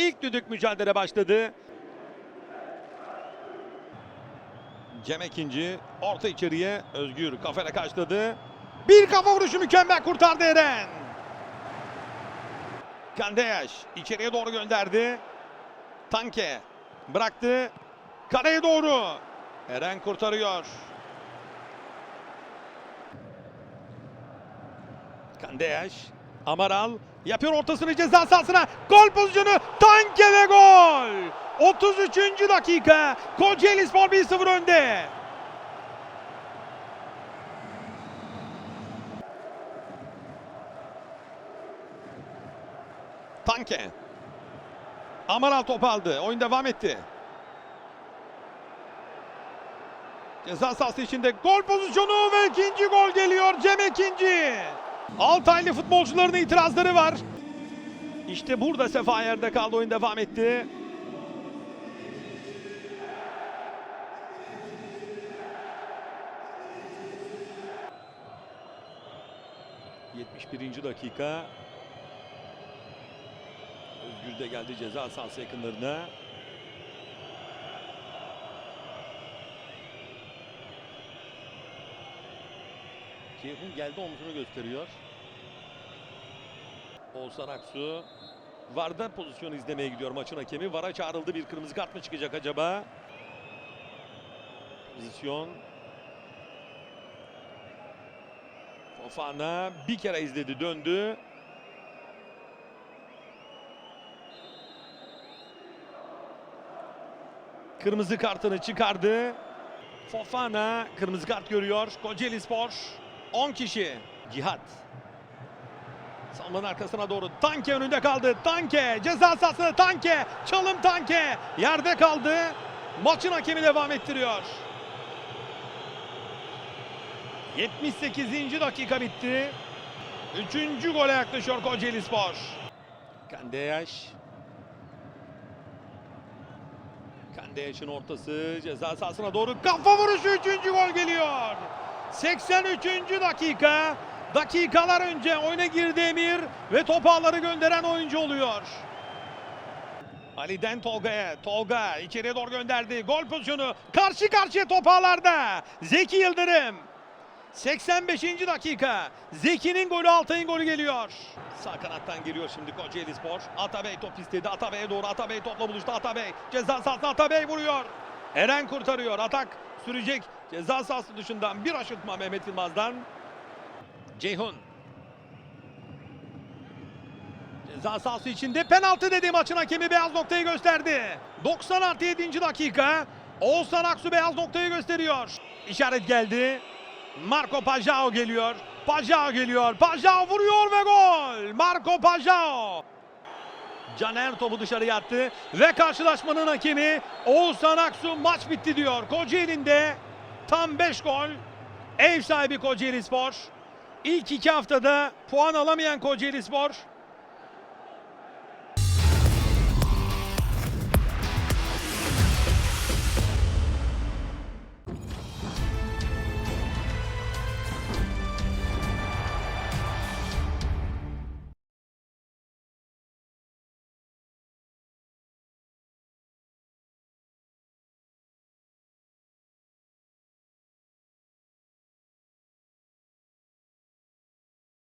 İlk düdük mücadele başladı. Cem ikinci. Orta içeriye. Özgür kafayla kaçladı. Bir kafa vuruşu mükemmel kurtardı Eren. Kandeyaş içeriye doğru gönderdi. Tanke bıraktı. Kaleye doğru. Eren kurtarıyor. Kandeyaş. Amaral yapıyor ortasını ceza sahasına. Gol pozisyonu. Tanke ve gol. 33. dakika. Kocaeli Spor 1-0 önde. Tanke. Amaral top aldı. Oyun devam etti. Ceza sahası içinde gol pozisyonu ve ikinci gol geliyor. Cem ikinci. Altaylı futbolcuların itirazları var. İşte burada Sefa yerde kaldı. Oyun devam etti. ...71. dakika... Özgür de geldi ceza sahası yakınlarına. Ceyhun geldi omzunu gösteriyor. Oğuzhan Aksu Varda pozisyon izlemeye gidiyor maçın hakemi. Vara çağrıldı bir kırmızı kart mı çıkacak acaba? Pozisyon. Fofana bir kere izledi döndü. Kırmızı kartını çıkardı. Fofana kırmızı kart görüyor. Kocaeli Spor 10 kişi. Cihat. Salmanın arkasına doğru. Tanke önünde kaldı. Tanke ceza sahasında Tanke. Çalım Tanke. Yerde kaldı. Maçın hakemi devam ettiriyor. 78. dakika bitti. Üçüncü gole yaklaşıyor Kocaeli Spor. Kandeyaş. Kandeyaş'ın ortası ceza sahasına doğru kafa vuruşu üçüncü gol geliyor. 83. dakika. Dakikalar önce oyuna girdi Emir ve top ağları gönderen oyuncu oluyor. Ali'den Tolga'ya. Tolga içeriye doğru gönderdi. Gol pozisyonu karşı karşıya top ağlarda. Zeki Yıldırım. 85. dakika. Zeki'nin golü Altay'ın golü geliyor. Sağ kanattan geliyor şimdi Kocaeli Spor. Atabey top istedi. Atabey'e doğru Atabey topla buluştu. Atabey ceza sahasına Atabey vuruyor. Eren kurtarıyor. Atak sürecek. Ceza sahası dışından bir aşırtma Mehmet Yılmaz'dan. Ceyhun. Ceza sahası içinde penaltı dedi maçın hakemi beyaz noktayı gösterdi. 90 artı 7. dakika. Oğuzhan Aksu beyaz noktayı gösteriyor. İşaret geldi. Marco Pajao geliyor. Pajao geliyor. Pajao vuruyor ve gol. Marco Pajao. Caner topu dışarıya attı ve karşılaşmanın hakemi Oğuzhan Aksu maç bitti diyor. Kocaeli'nde tam 5 gol. Ev sahibi Kocaeli Spor. İlk iki haftada puan alamayan Kocaeli Spor